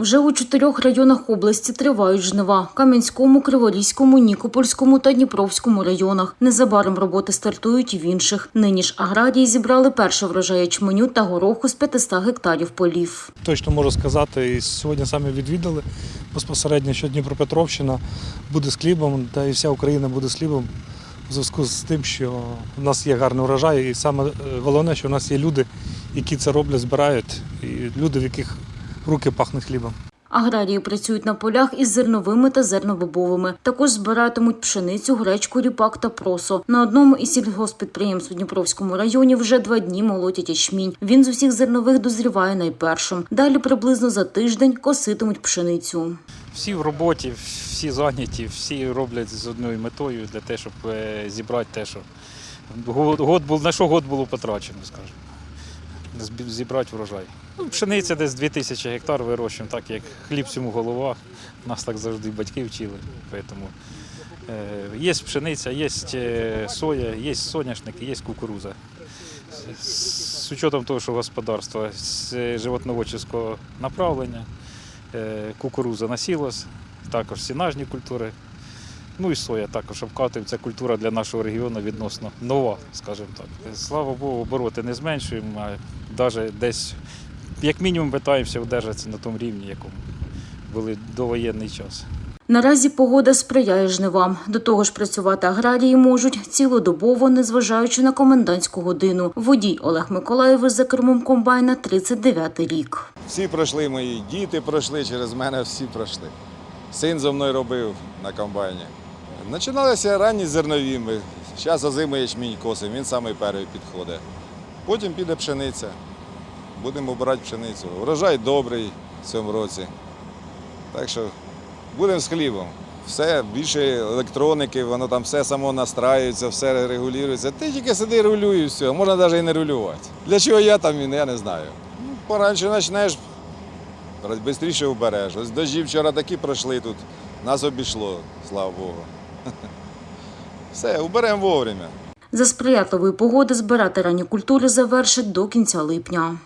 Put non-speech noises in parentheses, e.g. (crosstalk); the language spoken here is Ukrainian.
Вже у чотирьох районах області тривають жнива – Кам'янському, Криворізькому, Нікопольському та Дніпровському районах. Незабаром роботи стартують і в інших. Нині ж аграрії зібрали перше врожай ячменю та гороху з 500 гектарів полів. Точно можу сказати, і сьогодні саме відвідали безпосередньо, що Дніпропетровщина буде з хлібом, та і вся Україна буде з хлібом у зв'язку з тим, що в нас є гарний урожай, і саме е, головне, що в нас є люди, які це роблять, збирають, і люди, в яких руки пахнуть хлібом. Аграрії працюють на полях із зерновими та зернобобовими. Також збиратимуть пшеницю, гречку, ріпак та просо. На одному із сільгоспідприємств у Дніпровському районі вже два дні молотять ячмінь. Він з усіх зернових дозріває найпершим. Далі приблизно за тиждень коситимуть пшеницю. Всі в роботі, всі зайняті, всі роблять з одною метою для того, щоб е, зібрати те, що год, год був, на що год було потрачено, скажімо. Зібрати врожай. Ну, пшениця десь 2000 гектар вирощуємо, так як хліб всьому голова. Нас так завжди батьки вчили. Тому, е, є пшениця, є е, соя, є соняшник, є кукуруза. З, учетом того, що господарство з животноводчого направлення, е, кукуруза на сілос, також сінажні культури. Ну і соя також обкатуємо. Це культура для нашого регіону відносно нова, скажімо так. Слава Богу, обороти не зменшуємо, а навіть десь, як мінімум, питаємося одержатися на тому рівні, якому були довоєнний час. Наразі погода сприяє жнивам. До того ж, працювати аграрії можуть цілодобово, незважаючи на комендантську годину. Водій Олег Миколаєв за кермом комбайна 39 рік. Всі пройшли мої діти пройшли через мене, всі пройшли. Син зо мною робив на комбайні. Починалися ранні зернові. Зараз озимий ячмінь косимо, він самий перший підходить. Потім піде пшениця. Будемо обирати пшеницю. Урожай добрий в цьому році. Так що будемо з хлібом. Все, більше електроніки, воно там все само настраюється, все регулюється. Ти тільки сиди і все, можна навіть і не регулювати. Для чого я там, я не знаю. Ну, Поранше почнеш, швидше вбереш. Ось дожді вчора такі пройшли тут, нас обійшло, слава Богу. (laughs) Все, уберемо вовремя. За сприятливої погоди збирати ранні культури завершать до кінця липня.